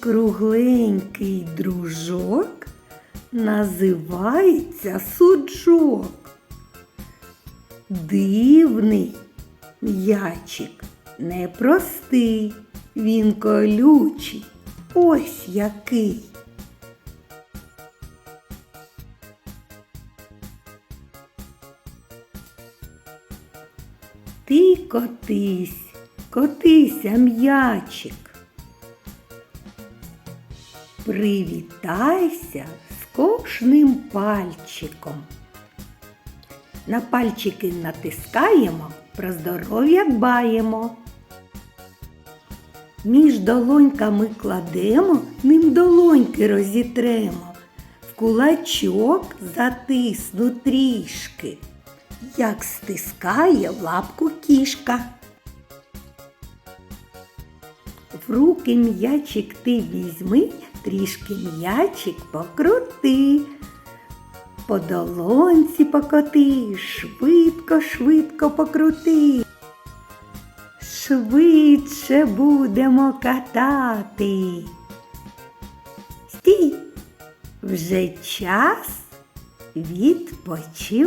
кругленький дружок називається суджок. Дивний м'ячик, непростий, він колючий. Ось який. Ти котись, котися, м'ячик. Привітайся з кожним пальчиком. На пальчики натискаємо, про здоров'я дбаємо. Між долоньками кладемо, ним долоньки розітремо. В кулачок затисну трішки, як стискає лапку кішка. В руки м'ячик ти візьми, трішки м'ячик покрути. По долонці покоти, швидко, швидко покрути. Швидше будемо катати. Стій, вже час відпочивати.